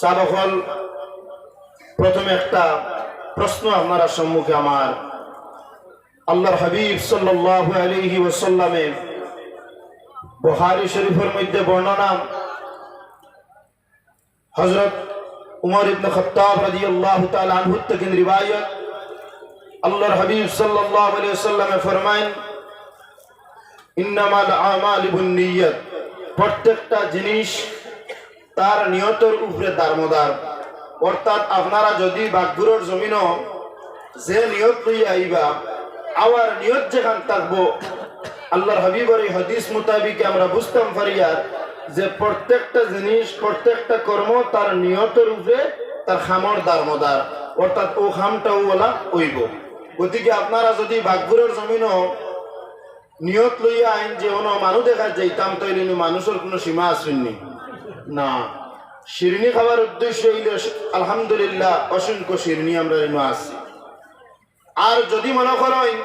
সাবকল প্রথমে একটা প্রশ্ন আপনারা সম্মুখে আমার। আল্লাহর হাবিব সাল্লাল্লাহু আলাইহি ওয়াসাল্লামের বুখারী শরীফের মধ্যে বর্ণনা হযরত উমর ইবনে খাত্তাব রাদিয়াল্লাহু তাআলা আনহু থেকে রিওয়ায়াত আল্লাহর হাবিব সাল্লাল্লাহু আলাইহি ওয়াসাল্লামে ফরমায়েন, ইন্নামাল আমালু বিন্নিয়াত প্রত্যেকটা জিনিস তার নিয়তের উপরে দারমদার। অর্থাৎ আপনারা যদি বাগগুরোর জমিনও যে নিয়ত লই আইবা আবার নিয়ত যেখান থাকব, আল্লাহর হাবিবর এই হাদিস মোতাবিক আমরা বুঝতাম পারিয়ার যে প্রত্যেকটা জিনিস, প্রত্যেকটা কর্ম তার নিয়তের উপরে, তার খামর দারমদার। অর্থাৎ ও খামটাও বলা ওইব গতিকে আপনারা যদি বাগগুরোর জমিনও নিয়ত লইয়া আইন যে অন মানুষ দেখা যাইতাম তৈরি মানুষের কোনো সীমা আসেননি। না। শিরনি খাবার উদ্দেশ্য হইল আলহামদুলিল্লাহ, অসংখ্য শিরনি আমরা আছি। আর যদি মনে করেন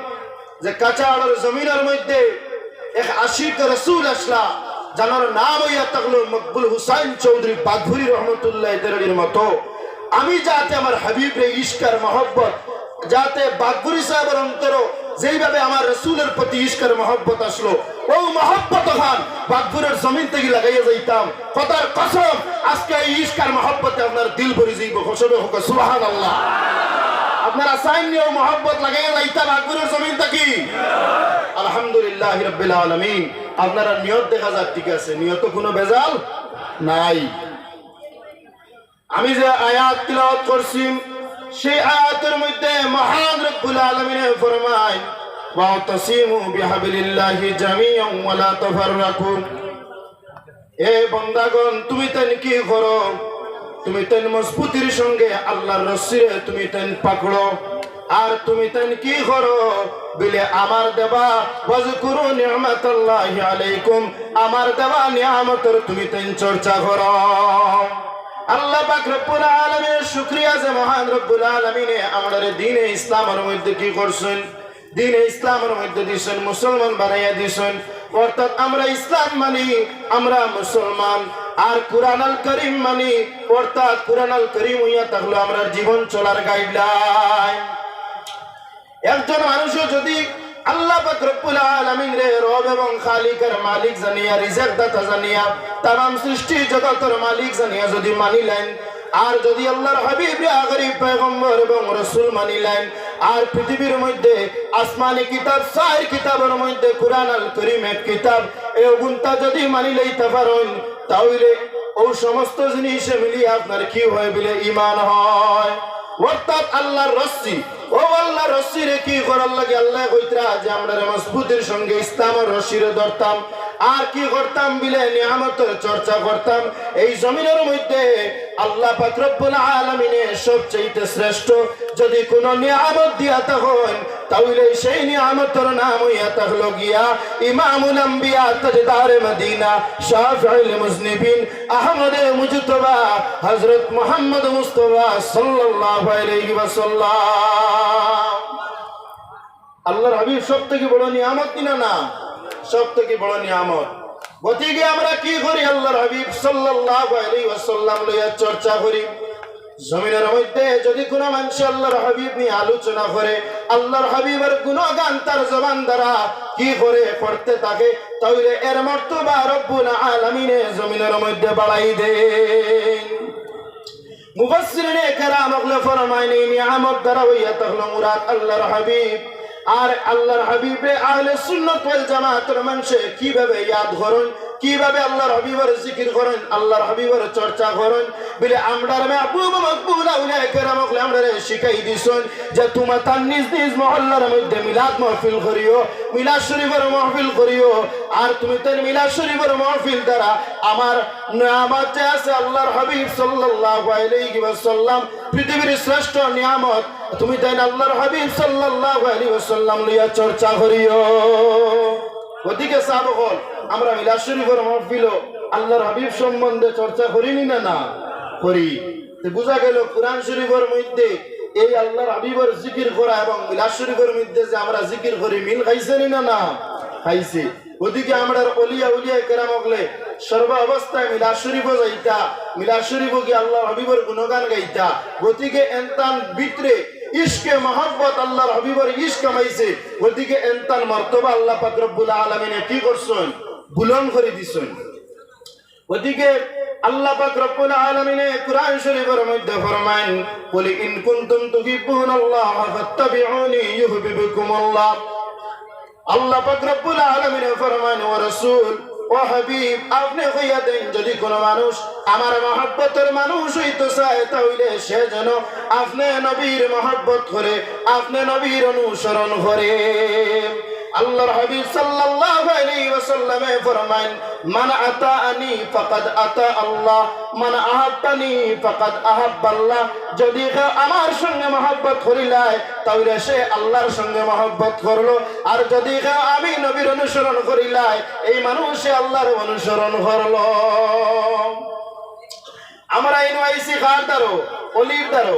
যে কাঁচা আড়ের জমিনের মধ্যে এক আশিক রসুল আসলা জানার নাম হইয়া থাকল মকবুল হুসাইন চৌধুরী বাঘুরি রহমতুল্লাহ এদের মতো, আমি যাতে আমার হাবিব রে ইস্কার মহব্বত, যাতে বাঘুরি সাহেবের অন্তর যেইভাবে আমার রসুলের প্রতি ইস্কার মহব্বত আসলো ও মহব্বত খান বাঘুরের জমিন থেকে লাগাইয়া যাইতাম। কথার কসম, আজকে এই ইস্কার মহব্বতে আপনার দিল ভরে যাইব খসবে হোক সুবাহান আল্লাহ আপনারা মহব্বত লাগাইয়া যাইতাম বাঘুরের জমিন থাকি। আলহামদুলিল্লাহ আলমিন। আপনারা নিয়ত দেখা যাক, ঠিক আছে? নিয়ত কোনো বেজাল নাই। আমি যে আয়াত তিলাওয়াত করছি সেই আয়াতের মধ্যে মহান রব্বুল আলামিনে ফরমায় ওয়াতাসিমু বিহাবিলিল্লাহি জামিআন ওয়া লা তাফাররাকু এ বান্দাগণ, তুমি তেন কি করো? তুমি তেন মজবুতির সঙ্গে আল্লাহর রসিরে তুমি তেন পাকড়ো। আর তুমি তেন কি করো? বিলে, আমার দেবা, ওয়াজকুরু নি'মাতাল্লাহি আলাইকুম। আমার দেবা নিয়ামতের তুমি তেন চর্চা করো। আল্লাহ পাক রব্বুল আলামিনের শুকরিয়া যে মহান রব্বুল আলামিনে আমাদের দ্বীনে ইসলামের মধ্যে কি করছেন? দ্বীনে ইসলামের মধ্যে দিছেন, মুসলমান বানাইয়া দিছেন। অর্থাৎ আমরা ইসলাম মানি, আমরা মুসলমান। আর কুরআন আল করিম মানি, অর্থাৎ কুরআন আল করিম হইয়া থাকল আমরা জীবন চলার গাইডলাইন একজন মানুষও যদি আল্লাহ পাক রব্বুল আলামিন রে রব এবং খালিকের মালিক জানিয়া রিজেক দাতা জানিয়া তাম সৃষ্টি জগতের মালিক জানিয়া যদি মানিলেন, আর যদি আল্লাহর হাবিব আগরি পয়গম্বর এবং রাসূল মানিলেন, আর পৃথিবীর মধ্যে আসমানি কিতাব, সাইর কিতাবের মধ্যে কুরআন আল করিম এক কিতাব এই গুণটা যদি মানিলেই পারেন, তাহলে ও সমস্ত জিনিস মিলিয়ে আপনার কি হয় বলে ইমান হয়? অর্থাৎ আল্লাহর রস্সি ও আল্লাহ, রশিরে কি করার লাগে? আল্লাহ কইতরা যে আমরা মজবুতের সঙ্গে ইসলামের রশিরে ধরতাম। আর কি করতাম বিলে? নিয়ামতের চর্চা করতাম। এই জমিনের মধ্যে আল্লাহ পাক রব্বুল আলামিনে সবচেয়ে শ্রেষ্ঠ যদি কোন নিয়ামত দিয়া তখন তাহলে সেই নিয়ামতের নাম হইয়া থাকল গিয়া ইমামুল আম্বিয়া তাজদার মদিনা শাফিউল মুজনিবিন, আহমদ মুজতবা, হযরত মুহাম্মদ মুস্তাফা সাল্লাল্লাহু আলাইহি ওয়াসাল্লাম। আল্লাহর হাবিব সব থেকে বড় নিয়ামত কিনা না সব থেকে বড় নিয়ামত। গতিকে আমরা কি করি? আল্লাহর হাবিব সাল্লাল্লাহু আলাইহি ওয়াসাল্লাম লইয়া চর্চা করি। জমিনের মধ্যে যদি কোনো মানুষ আল্লাহর হাবিব নিয়ে আলোচনা করে, আল্লাহর হাবিবের গুণগান তার জবান দ্বারা কি করে করতে থাকে, তাহলে এর মর্তবা রব্বুল আলামিনে জমিনের মধ্যে বাড়াই হাবিব। আর আল্লাহর হাবিবে আহলে সুন্নাত জামাতের মানুষে কীভাবে ইয়াদ করেন কীভাবে আল্লাহর হাবিবের জিকির করেন, আল্লাহর হাবিবের চর্চা করেন, বলে আমরার মাহবুব মকবুল আউলিয়া কেরাম ওগুলো আমরা শিখাই দিছেন যে তোমার তার নিজ নিজ মহল্লার মধ্যে মিলাদ মাহফিল করিও, মিলাদ শরীফের মাহফিল করিও, আর তুমি তার মিলাদ শরীফের মাহফিল দ্বারা আমার নিয়ামত যে আছে আল্লাহর হাবিব সাল্লাল্লাহু আলাইহি ওয়াসাল্লাম, পৃথিবীর শ্রেষ্ঠ নিয়ামত, তুমি তাই আল্লাহর হাবিব সাল্লাল্লাহু আলাইহি ওয়াসাল্লাম লইয়া চর্চা করিও। ওদিকে সাবকল আমরা মিলাদ শরীফের মাহফিল আল্লাহর হাবিব সম্বন্ধে চর্চা করিনি না না? করি। বোঝা গেল কোরআন শরীফের মধ্যে এই আল্লাহর হাবিবের জিকির করা এবং মিলাদ শরীফের মধ্যে যে আমরা জিকির করি, মিল খাইছে নি না? খাইছে। ওদিকে আমরা অলিয়া উলিয়া কেরাম হগলে সর্ব অবস্থায় মিলা শরীফ যাইতা মিলা শরীফ কি আল্লাহ হবিবর গুণগান গাইতা। গতিকে এন্তান ভিতরে ইশকে মহব্বত আল্লাহর হবিবর ইশ কামাইছে গতিকে এন্তান মর্তবা আল্লাহ পাক রব্বুল আলামিনে কি করছেন? বুলন করে দিছেন। ওদিকে আল্লাহ পাক রব্বুল আলামিনে কুরআন শরীফের মধ্যে ফরমান কুল ইন কুনতুম তুহিব্বুনাল্লাহ ফাত্তাবিউনি ইউহিব্বুকুমুল্লাহ। আল্লাহ পাক রব্বুল আলামিনে ফরমান রাসূল, ও হাবিব, আপনি কইয়া দেন যদি কোনো মানুষ আমার মহব্বতের মানুষ হইতে চায়, তাহলে সে যেন আপনি নবীর মহব্বত করে, আপনি নবীর অনুসরণ করে। আল্লাহর হাবিব সাল্লাল্লাহু আলাইহি ওয়াসাল্লামে ফরমান মান আতাআনি ফাকাদ আতা আল্লাহ, মান আহাব্বানি ফাকাদ আহাব্বাল্লাহ। যদি আমার সঙ্গে মহব্বত করিলাই তাহলে সে আল্লাহর সঙ্গে মহব্বত করল। আর যদি আমি নবীর অনুসরণ করিলাই এই মানুষে আল্লাহর অনুসরণ করল। আমরা ইনওয়াইসি কার দ্বারো, অলির দ্বারো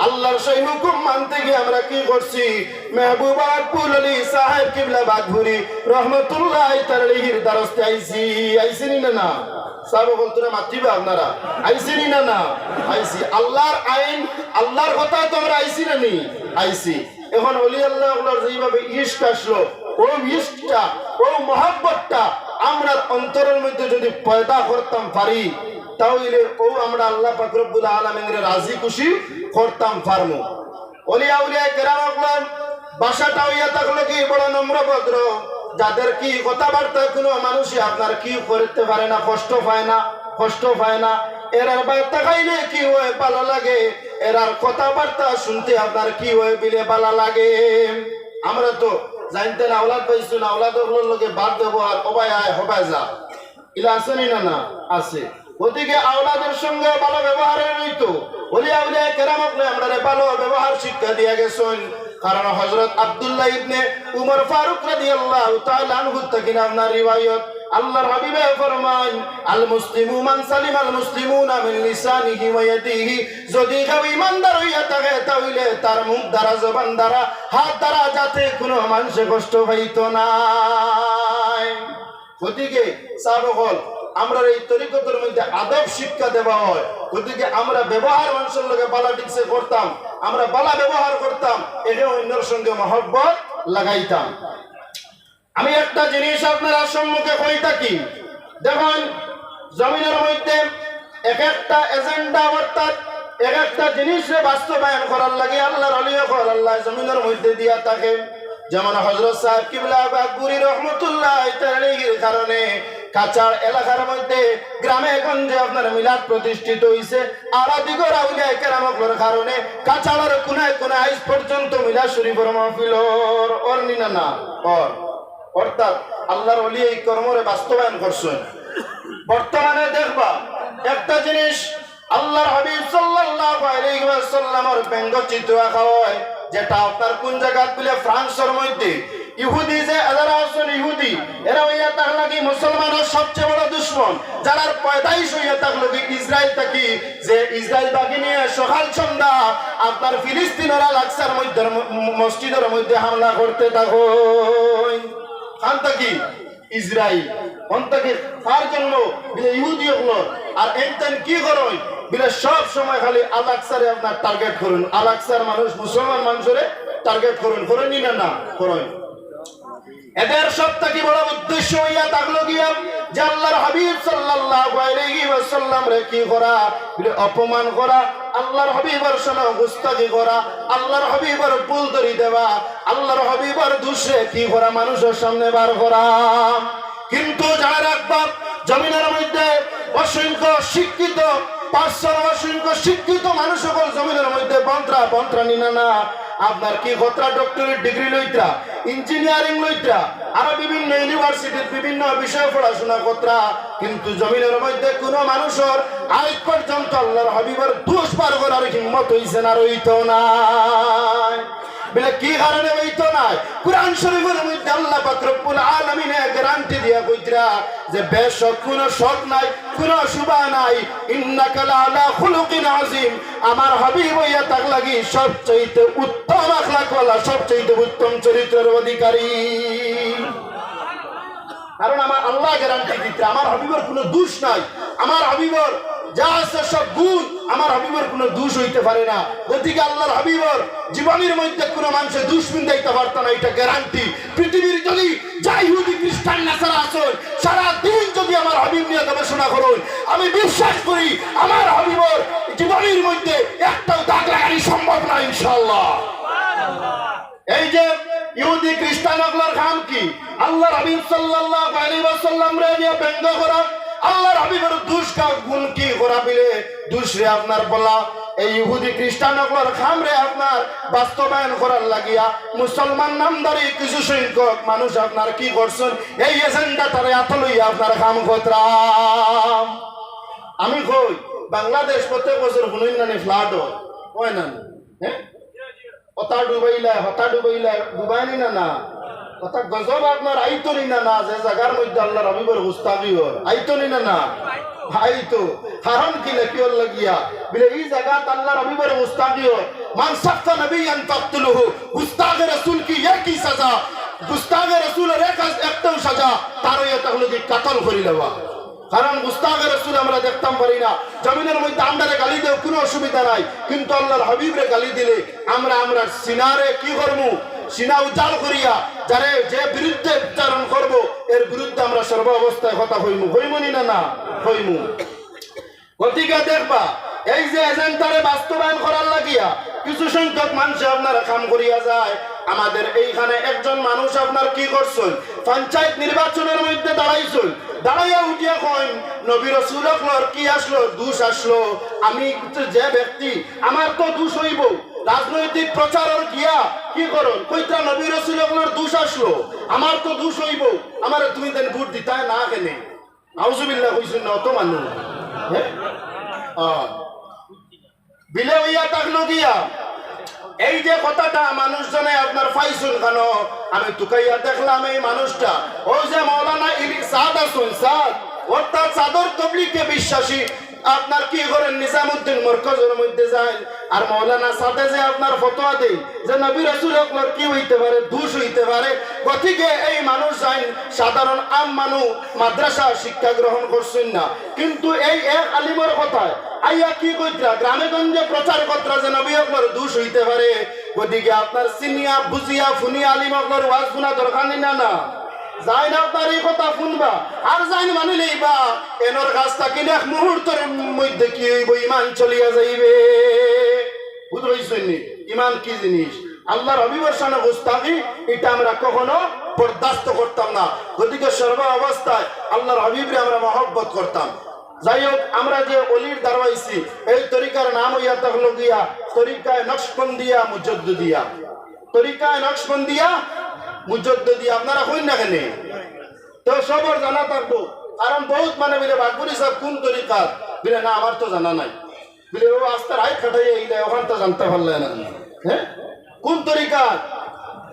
আল্লাহর সেই হুকুম মানতে গিয়ে আমরা কি করছি? মেহবুব আকবুল আলী সাহেব কিবলা বাঘুরি রহমতুল্লাহ তালিহির দ্বারস্তে আইসি। আইসিনি না না? না আইসি। আল্লাহর আইন, আল্লাহর কথা তো আমরা না নি? আইসি। এখন অলি আল্লাহ যেভাবে আমরা অন্তরের মধ্যে যদি পয়দা করতাম পারি তাহলে ও আমরা আল্লাহ পাক রব্বুল আলামিনের রাজি, খুশি করতাম পারমু অলিয়া উলিয়া কেরাম আকলাম বাসাটা হইয়া থাকল কি বড় নম্র ভদ্র? যাদের কি কথাবার্তা কোনো মানুষই আপনার কি করতে পারে না, কষ্ট পায় না, কষ্ট পায় না। এরার বার্তা খাইলে কি হয় ভালো লাগে? এরার কথাবার্তা শুনতে আপনার কি হয় বিলে ভালো লাগে? আমরা তো জানতে না, আওলাদ পাইছো না, আওলাদ লোকে বাদ ব্যবহার হবাই আয় হবাই যা। ইলা আসেনি না না, আছে। ওদিকে আওলাদের সঙ্গে ভালো ব্যবহারের হইতো বলি আউলিয়া কেরামত আমরা ভালো ব্যবহার শিক্ষা দিয়ে গেছেন। কারণ হযরত আব্দুল্লাহ ইবনে উমর ফারুক রাদিয়াল্লাহু তাআলা আনহু থেকে আপনার ফরমান, আল সালিম আল যদি হইয়া থাকে তার মুখ দ্বারা, জবান দ্বারা, হাত যাতে কোনো মানুষে কষ্ট পাইতো না গতিকে আমরা এই তরিকতের মধ্যে আদব শিক্ষা দেওয়া হয়। গতিকে আমরা ব্যবহার মানুষের লোকে বালা ঠিকসে করতাম, আমরা বালা ব্যবহার করতাম এটা অন্যের সঙ্গে মহব্বত লাগাইতাম। আমি একটা জিনিস আপনারা সম্মুখে কই থাকি, দেখুন, জমিনের মধ্যে এক একটা এজেন্ডা অর্থাৎ এক একটা জিনিসে বাস্তবায়ন করার লাগে আল্লাহর আলিয়া আল্লাহ জমিনের মধ্যে দিয়া থাকে। যেমন হজরত সাহেব কিবলা বাকবুরি রহমতুল্লাহ কারণে কাচার এলাকার মধ্যে গ্রামে গঞ্জে আপনার মিলাদ প্রতিষ্ঠিত হইছে। আর দিগর আউলিয়া কেরামকলর কারণে কাচাড়ের কোনায় কোনায় আইস পর্যন্ত মিলাদ শরীফের মাহফিলর ওর নিনা না ওর অর্থাৎ আল্লাহর অলি এই কর্মরে বাস্তবায়ন করছেন। বর্তমানে দেখবা একটা জিনিস আল্লাহর হাবিব সাল্লাল্লাহু আলাইহি ওয়াসাল্লামের ব্যঙ্গচিত্র আঁকা হয়, যেটা আপনার কোন জায়গা বলে ফ্রান্সের মধ্যে ইহুদি যে এরা আছেন ইহুদি। এরা হইয়া থাকল কি মুসলমানের সবচেয়ে বড় দুশ্মন। যারা পয়দাইশ হইয়া থাকল কি ইসরায়েল থাকি, যে ইসরায়েল বাকি নিয়ে সকাল সন্ধ্যা আপনার ফিলিস্তিনেরা লাক্সার মধ্যে মসজিদের মধ্যে হামলা করতে থাকো খান থাকি, ইসরায়েল। অন্তকে তার জন্য ইহুদি হলো। আর এইতেন কি করুন বিলে সব সময় খালি আলাকসারে আপনার টার্গেট করুন। আলাকসার মানুষ মুসলমান মানুষের টার্গেট করুন। করেনি না না? করুন এদের সব থেকে বড় উদ্দেশ্য হইয়া থাকল গিয়া যে আল্লাহর হাবিব সাল্লাল্লাহু আলাইহি ওয়াসাল্লাম রে কি করা? অপমান করা, আল্লাহর হাবিবের সঙ্গে গুস্তাকি করা, আল্লাহর হাবিবের ভুল ধরি দেওয়া, আল্লাহর হাবিবের দুষে কি করা মানুষের সামনে বার করা? কিন্তু যারা রাখবা জমিনের মধ্যে অসংখ্য শিক্ষিত পাঁচশো অসংখ্য শিক্ষিত মানুষ সকল জমিনের মধ্যে বন্ত্রা বন্ত্রা নিনা না আপনার কি কতটা ডক্টরের ডিগ্রি লইতা ইঞ্জিনিয়ারিং লইতা আরও বিভিন্ন ইউনিভার্সিটির বিভিন্ন বিষয় পড়াশোনা কতরা কিন্তু জমিনের মধ্যে কোন মানুষের আজ পর্যন্ত আল্লাহর হাবিবের দোষ পার করার হিম্মত হইছে না, রইত না বলে, কি কারণে হইতো না কোরআন শরীফের মধ্যে আল্লাহ পাক রব্বুল আলামিন গ্যারান্টি দিয়া কইতরা যে, বেশক কোনো শক নাই, কোনো শুভা নাই। ইন্নাকা লাআলা খুলুকিন আযীম। আমার হাবিব হইয়া তাক লাগি সবচেয়ে উত্তম আখলাকওয়ালা সবচেয়ে উত্তম চরিত্রের অধিকারী। কারণ আমার আল্লাহ গ্যারান্টি দিতে আমার হাবিবের কোনো দোষ নাই। আমার হাবিবর যা আছে সব গুণ আমার হাবিবের কোনো দোষ হইতে পারে না। গতিকে আল্লাহর হাবিবর জীবনের মধ্যে কোনো মানুষের দুশ্মিন দিতে পারত না, এটা গ্যারান্টি পৃথিবীর যদি যা ইহুদি খ্রিস্টান নাসারা আসুন, সারা দিন যদি আমার হাবিব নিয়ে গবেষণা করুন, আমি বিশ্বাস করি আমার হাবিবর জীবনের মধ্যে একটাও দাগ লাগানি সম্ভব না ইনশাল্লাহ এই যে ইহুদি খ্রিস্টান ওগুলোর খাম কি? আল্লাহর হাবিব সাল্লাল্লাহু আলাইহি ওয়াসাল্লাম রে নিয়ে ব্যঙ্গ করা। আল্লাহর হাবিবের দুষ কা গুণ কি করা বিলে দুষ রে আপনার বলা, এই ইহুদি খ্রিস্টান ওগুলোর খাম আপনার বাস্তবায়ন করার লাগিয়া মুসলমান নামদারি কিছু সংখ্যক মানুষ আপনার কি করছেন? এই এজেন্ডা তারে এত লইয়া আপনার খাম খতরাম আমি কই, বাংলাদেশ প্রত্যেক বছর শুনুন না ফ্লাড হয়। না হ্যাঁ? হতা ডুবাইলা হতা ডুবাইলা ডুবাইনি না না? হতা গজব আপনার আইতনি না না, যে জায়গার মধ্যে আল্লাহ রবিবার হুস্তাবি হর আইতনি না না? আইতো কারণ কি লাগিয়া? বলে, এই জায়গাত আল্লাহ রবিবার সাফা নবী কি একই সাজা গুস্তাগে রাসূলের এক একটাও সাজা, তারও এটা হলো কি কাতল কারণ রসুল আমরা দেখতাম পারি না। জমিনের মধ্যে আমরা গালি দেও কোনো অসুবিধা নাই। কিন্তু আল্লাহর হাবিবরে গালি দিলে আমরা আমরা সিনারে কি করব সিনা উজ্জাল করিয়া যারে যে বিরুদ্ধে উচ্চারণ করব, এর বিরুদ্ধে আমরা সর্ব অবস্থায় কথা হইমু হইমুনি না না হইমু গতিকে দেখবা, এই যে এজেন্টারে বাস্তবায়ন করার লাগিয়া কিছু সংখ্যক মানুষ আপনারা কাম করিয়া যায়। আমাদের এইখানে একজন মানুষ আপনার কি করছেন? পঞ্চায়েত নির্বাচনের মধ্যে দাঁড়াইছেন। দাঁড়াইয়া উঠিয়া কইন, নবী রসুলকলর কি আসলো? দুষ আসলো। আমি যে ব্যক্তি, আমার তো দুষ হইব। রাজনৈতিক প্রচারর গিয়া কি করুন? কইতা নবী রসুলকলর দুষ আসলো। আমার তো দুষ হইব। আমার তুমি দেন ভোট দিতায় না কেনে? নাউজুবিল্লাহ কইছেন না, অত মানুষ হ্যাঁ। বিলে হইয়া থাকল গিয়া এই যে কথাটা মানুষজনে আপনার ফাইসুন কেন? আমি তুকাইয়া দেখলাম এই মানুষটা। ওই যে মৌলানা ইলি সাদ আসুন সাদ। অর্থাৎ সাদর তবলিকে বিশ্বাসী। আপনার কি করেন? নিজামুদ্দিন মরকজের মধ্যে যায়। আর মৌলানা সাদে যে আপনার ফতোয়া দেই যে নবী রসুল আপনার কি হইতে পারে? দুষ হইতে পারে। গতিকে এই মানুষ যাই সাধারণ আম মানুষ মাদ্রাসা শিক্ষা গ্রহণ করছেন না। কিন্তু এই এক আলিমর কথায়, আইয়া কি কইতরা? গ্রামে গঞ্জে প্রচার কতরা যে নবী আপনার দুষ হইতে পারে? গতিকে আপনার সিনিয়া, বুঝিয়া, ফুনিয়া আলিম আপনার ওয়াজ শোনা দরকার না না? যাই না আপনার এই কথা শুনবা। আর যাই মানিলেই বা এনর গাছ থাকি এক মুহূর্তের মধ্যে কি ইমান চলিয়া যাইবে। বুঝতে নি? ইমান কি জিনিস? আল্লাহর অভিবর সামনে গুস্তাকি এটা আমরা কখনো বরদাস্ত করতাম না। গতিকে সর্ব অবস্থায় আল্লাহর হবিবরে আমরা মহব্বত করতাম। যাই হোক, আমরা যে অলির দাঁড়াইছি এই তরিকার নাম হইয়া থাকল গিয়া, তরিকায় নকশবন্দিয়া মুজদ্দিয়া তরিকায় নকশবন্দিয়া মুজদ্দিয়া আপনারা হইন না কেন? তো সবর জানা থাকব। কারণ বহুত মানে বলে বাগুরি সাহেব কোন তরিকা? বলে, না, আমার তো জানা নাই। বলে, ও আস্তে রায় খাটাইয়া এইলে ওখান তো জানতে পারলে না। হ্যাঁ? কোন তরিকার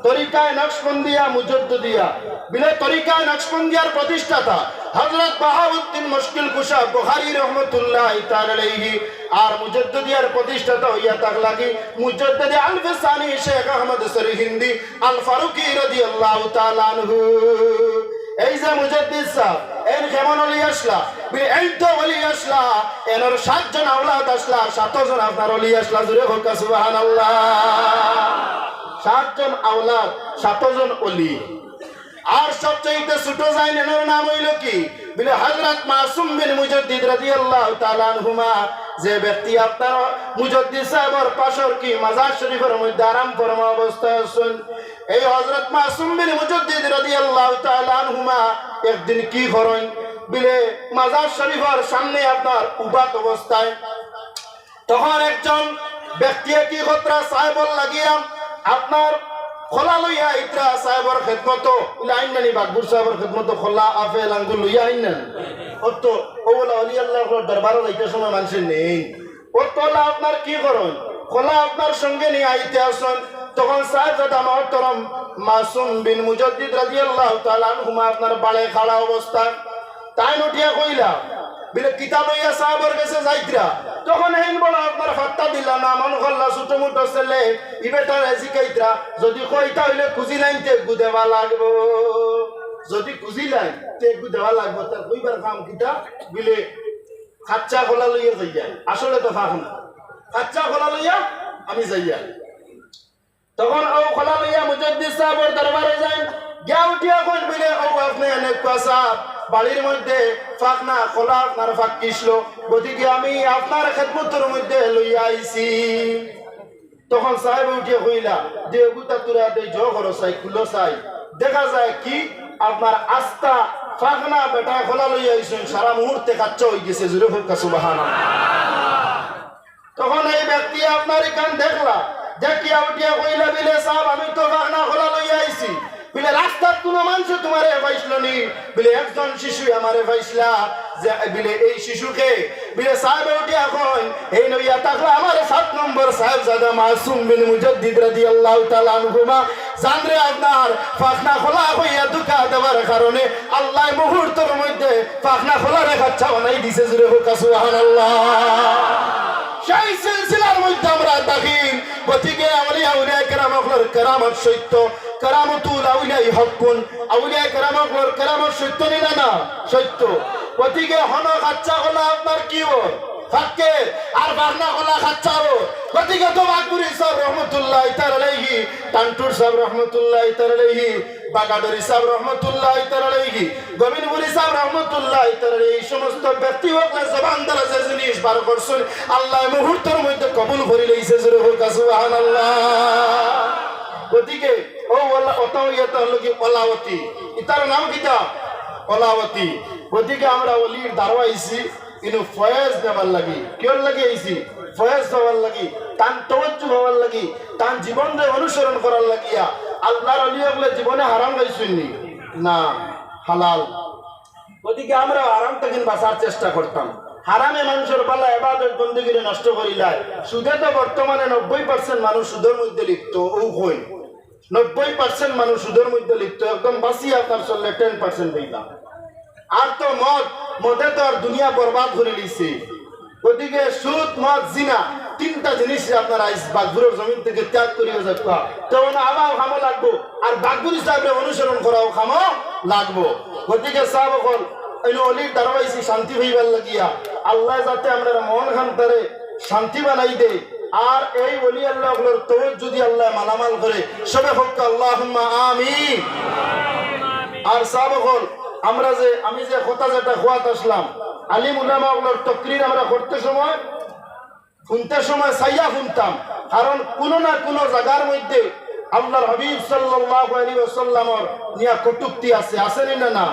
তরিকায় নকশবন্দিয়া মুজদ্দিয়া বিলে তরিকায় নকশবন্দিয়ার প্রতিষ্ঠাতা হযরত বাহাউদ্দিন মুশকিল কুশা বুখারী রহমাতুল্লাহ তাআলা আলাইহি। আর মুজদ্দিয়ার প্রতিষ্ঠাতা হইয়া তাক লাগি মুজদ্দিদ আলফ সানি শেখ আহমদ সরিহিন্দি আল ফারুকি রাদিয়াল্লাহু তাআলা আনহু। এই যে মুজাদ্দিদ সাহেব, এর কেমন অলি আসলা? এই তো অলি আসলা। এনর সাতজন আওলাদ আসলা, সাতজন আপনার অলি আসলা জুড়ে হোক সুবহানাল্লাহ। সাতজন আওলাদ, সাতজন অলি আর সবচেয়ে ছোট যাই এনার নাম হইল কি? বলে হযরত মাসুম বিন মুজাদ্দিদ রাদিয়াল্লাহু তাআলা আনহুমা। যে ব্যক্তি আপনার মুজাদ্দিদ সাহেবের পাশর কি মাজার শরীফের মধ্যে আরাম ফরমা অবস্থায় আছেন? এই হযরত মাসুম বিন মুজাদ্দিদ রাদিয়াল্লাহু তাআলা আনহুমা একদিন কি করেন? বিলে মাজার শরীফের সামনে আপনার উবাত অবস্থায়। তখন একজন ব্যক্তি কি কতরা সাহেবর লাগিয়া আপনার খোলা লইয়া ইতরা সাহেবর খেদমত আইন নানি বাকবুর সাহেবর খেদমত খোলা আপেল আঙ্গুর লইয়া আইন নেন অত ওলা অলি আল্লাহ দরবারও যাইতে সময় মানুষের নেই। অতলা আপনার কি করেন খোলা আপনার সঙ্গে নিয়ে আইতে আসেন। তখন সাহেবজাদা মহতরম মাসুম বিন মুজাদ্দিদ রাদিয়াল্লাহু তাআলা আনহুমা আপনার বাড়ে খাড়া অবস্থা। তাই নটিয়া কইলা বিলে কিতাব লইয়া সাহাবার কাছে যাইতরা। তখন হেন বড় আপনার ফাত্তা দিলা না, মন খল্লা ছোট মোটো ছেলে ইবেটা শিখাইতরা যদি কইতা হইলে খুঁজি লাইনতে গুদেবা লাগবো। যদি খুঁজি লাইন তে গুদেবা লাগবো তার কইবার কাম কিতা? বিলে খাচ্চা খোলা লইয়া যাইয়া আসলে তো ফাঁক না। খোলা লইয়া আমি যাইয়া তখন ও খোলা লইয়া মুজদ্দিদ সাহেবের দরবারে যাই। গিয়া উঠিয়া কইল, বিলে ও আপনি অনেক কুয়াশা বাড়ির মধ্যে ফাঁক না, খোলা আপনার ফাঁক কিসলো? গতিকে আমি আপনার খেদমতের মধ্যে লইয়া আইছি? তখন সাহেব উঠিয়া কইলা যে গুতা তুরা দে জ করো চাই কুলো চাই দেখা যায় কি, আপনার আস্থা ফাঁকনা বেটা, খোলা লইয়া আইছেন সারা মুহূর্তে কাচ্চা হয়ে গেছে জুড়ে হোক সুবাহান তখন এই ব্যক্তি আপনার এখান দেখলা, দেখিয়া উঠিয়া কইলা বিলে সাহেব, আমি তো ফাঁকনা খোলা লইয়া আইছি। বিলে, রাস্তার কোনো মানুষ তোমারে পাইছিল নি। বিলে, একজন শিশু আমারে পাইছিলা বিলে, এই শিশুকে? বিলে, সাহেব উঠিয়া কই এই নইয়া তাকলা আমার সাত নম্বর সাহেব জাদা মাসুম বিন জানরে আপনার খোলা হইয়া দুকা দেওয়ার কারণে আল্লাহ মুহূর্তের মধ্যে ফাখনা খোলা রেখা বানাই দিছে জুড়ে হোক, সুবহানাল্লাহ। সেই সিলসিলার মধ্যে আমরা দাখিল গতিকে আউলিয়া উলিয়া কেরামকলর কেরামত সত্য। কেরামতুল আউলিয়াই হকুন। আউলিয়া কেরামকলর কেরামত সত্য নি না সত্য। গতিকে হন কাচ্চা হলো আপনার কি ওর? ফাঁকে। আর বাগনা কলা খাচ্চাও গতিকে তো বাকবুরি সাহেব রহমতুল্লাহ ইতার আলাইহি টান্টুর সাহেব রহমতুল্লাহ ইতার আলাইহি বাগাদরি সাহেব রহমতুল্লাহ ইতার আলাইহি গোবিন্দপুরি সাহেব রহমতুল্লাহ ইতার এই সমস্ত ব্যক্তি হোক না, জবান দ্বারা যে জিনিস বার করছেন আল্লাহ মুহূর্তের মধ্যে কবুল করে লইছে জোরে হোক সুবহানাল্লাহ। গতিকে ও ওলা, অত ইয়েটা হলো কি অলাওতি ইতার নাম কিতা? অলাওতি গতিকে আমরা অলির দাঁড়াইছি কিন্তু ফয়েজ দেবার লাগি। কিয়র লাগি আইছি? ফয়েজ দেওয়ার লাগি, তান তবজ্জু হওয়ার লাগি, তান জীবন অনুসরণ করার লাগিয়া আল্লাহর অলি বলে জীবনে হারাম গাইছুননি না? হালাল। ওদিকে আমরা আরাম থেকে বাঁচার চেষ্টা করতাম। হারামে মানুষের পালা এবাদত বন্দীগিরি নষ্ট করিলায়। সুদে তো বর্তমানে নব্বই পার্সেন্ট মানুষ সুদের মধ্যে লিপ্ত, ও হই। নব্বই পার্সেন্ট মানুষ সুদের মধ্যে লিপ্ত, একদম বাঁচিয়ে আপনার চললে টেন পার্সেন্ট দিলাম। আর তো মদ, মদে তো আর দুনিয়া বরবাদ করে নিছে। ওদিকে সুদ, মদ, জিনা, তিনটা জিনিস আপনার আইস বাগপুরের জমিন থেকে ত্যাগ করিয়ে যাবা তখন আবার খামো লাগবো, আর বাগপুর হিসাবে অনুসরণ করাও খামো লাগবো। গতিকে সাহেব এই অলির দারবাইছি শান্তি হইবার লাগিয়া। আল্লাহ যাতে আমরা মন খান তারে শান্তি বানাই দে। আর এই অলি আল্লাহ তো যদি আল্লাহ মালামাল করে, সবে হোক আল্লাহ আমি আর সাহাব হল আমরা যে, আমি যে কথা যেটা খোয়াত আসলাম, আলিম উলামা ওগুলোর তকরির আমরা করতে সময়, শুনতে সময় সাইয়া শুনতাম। কারণ কোনো না কোনো জায়গার মধ্যে আল্লাহর হাবিব সাল্লাল্লাহু নিয়া কটুক্তি আছে আছে না না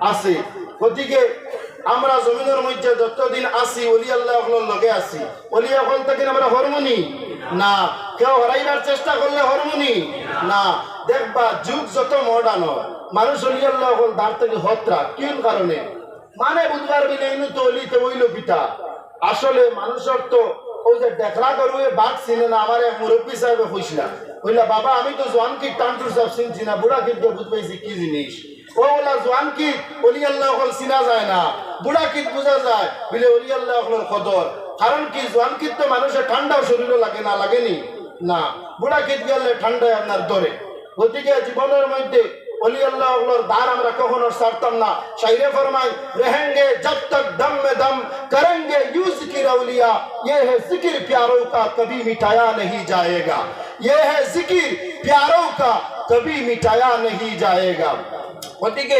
আছে। গতিকে আমরা জমিনের মধ্যে যতদিন আসি অলি আল্লাহ হলোর লগে আসি অলি হল থেকে আমরা হরমোনি? না। কেউ হরাইবার চেষ্টা করলে হরমোনি? না। দেখবা যুগ যত মডার্ন মানুষ অলি আল্লাহ হল দাঁড় থেকে হত্রা। কোন কারণে? মানে বুধবার বিলে ইনু তো অলিতে ওইল পিতা। আসলে মানুষের তো ওই যে দেখলা করবে বাঘ চিনে না, আমার এক মুরব্বী সাহেবে কইছিলা কইলা, বাবা, আমি তো জোয়ান কি টান্টুর সব চিনছি না, বুড়া কিট বুঝ পাইছি কি জিনিস? ও বলা জোয়ান কি অলি আল্লাহ চিনা যায় না। বুড়া কিট বোঝা যায়। বলে অলি আল্লাহ হলের কদর। কারণ কি, জোয়ান কিট তো মানুষের ঠান্ডাও শরীরে লাগে না, লাগেনি? না, বুড়া কিট গেলে ঠান্ডায় আপনার ধরে। গতিকে জীবনের মধ্যে অলি আল্লাহ আল্লাহর দ্বার আমরা কখনো ছাড়তাম না শাইরে ফরমাই रहेंगे जब तक दम में दम करेंगे यू जिक्र औलिया ये है जिक्र प्यारों का कभी मिटाया नहीं जाएगा ये है जिक्र प्यारों का कभी मिटाया नहीं जाएगा গতিকে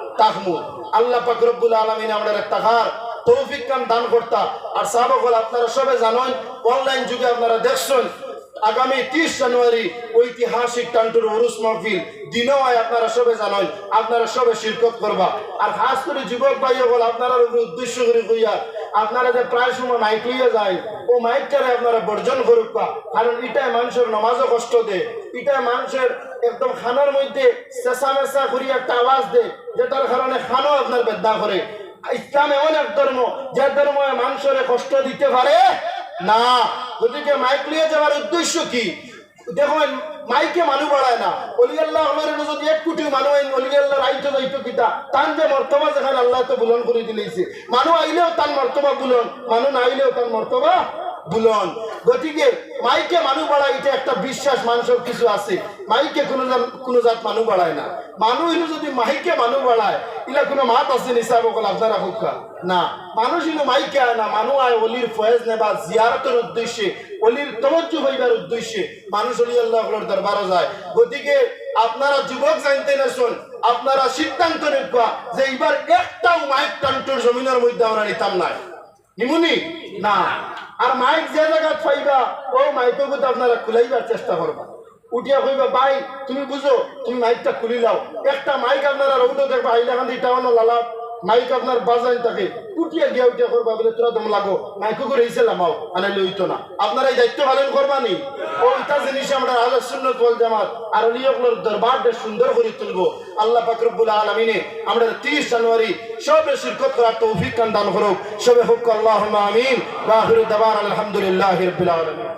তাহমু আল্লাহ পাক রব্বুল আলামিন আমরা তাহার তৌফিক কান দান করতা। আর সাহাবগল আপনারা সবাই জানেন, অনলাইন যুগে আপনারা দেখছেন আগামী তিরিশ জানুয়ারি ঐতিহাসিক টান্টুর উরুস মাহফিল। দিনও হয় আপনারা সবে জানেন আপনারা সবে শিরকত করবা। আর খাস করে যুবক ভাই বল আপনারা উদ্দেশ্য করে কইয়া, আপনারা যে প্রায় সময় মাইক লইয়া যায়, ও মাইকটারে আপনারা বর্জন করুক কারণ এটাই মানুষের নমাজও কষ্ট দেয়। এটাই মানুষের একদম খানোর মধ্যে চেঁচা মেচা করি একটা আওয়াজ দেয়, যেটার কারণে খানো আপনার বেদা করে। ইসলাম এমন এক ধর্ম, যে ধর্ম মানুষের কষ্ট দিতে পারে না, গতিকে মাইক লিয়ে যাওয়ার উদ্দেশ্য কি? দেখুন, মাইকে মানু বাড়ায় না। অলি আল্লাহ আমার যদি এক কোটি মানু আইন অলি আল্লাহ রাইতো যাইতো কিতা তান যে মর্তবা যেখানে আল্লাহ তো বুলন করে দিলেছে মানু আইলেও তান মর্তবা বুলন, মানু না আইলেও তার মর্তবা বুলন। গতিকে, মাইকে মানুষ বাড়ায়, এটা একটা বিশ্বাস মানুষের কিছু আছে। মাইকে কোনো কোনো জাত মানুষ বাড়ায় না। মানুষ যদি মাইকে মানুষ বাড়ায়, ইলা কোনো মাত আছে নিসাব অকল আপনারা হুকা না। মানুষ হইল মাইকে আয় না মানুষ আয় অলির ফয়েজ নেবা জিয়ারতের উদ্দেশ্যে অলির তমজ্জু হইবার উদ্দেশ্যে মানুষ অলি আল্লাহর দরবারে যায়। গতিকে, আপনারা যুবক জানতে না শুন আপনারা সিদ্ধান্ত নেবা যে এবার একটাও মাইক টান্টুর জমিনের মধ্যে আমরা নিতাম নাই। নিমুনি? না। আর মাইক যে জায়গা পাইবা ও মাইকের কিন্তু আপনারা খুলাইবার চেষ্টা করবা। উঠিয়া কইবা, ভাই, তুমি বুঝো, তুমি মাইকটা খুলি লাও একটা মাইক আপনারা রৌদ্র দেখবা, হাইলাকান্দি টাউন লালা মাইক আপনার বাজাই থাকে। উঠিয়া গিয়া উঠিয়া করবা বলে, তোরা দম লাগো। মাইকো করে হিসেলাম আও আনাইলে হইতো না। আপনারা এই দায়িত্ব পালন করবা নি। ও ইটা জিনিস আমরা আলোর শূন্য কল জামাত আর অলিয়কলোর দরবারটা সুন্দর করে তুলবো। আল্লাহ পাকরবুল আলমিনে আমরা তিরিশ জানুয়ারি সবে শিরকত করার তৌফিক কান দান করুক। সবে হুক আল্লাহ আমিন। বাহির দাবার আলহামদুলিল্লাহ রবিল আলমিন।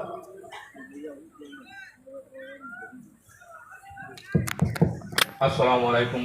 আসসালামু আলাইকুম।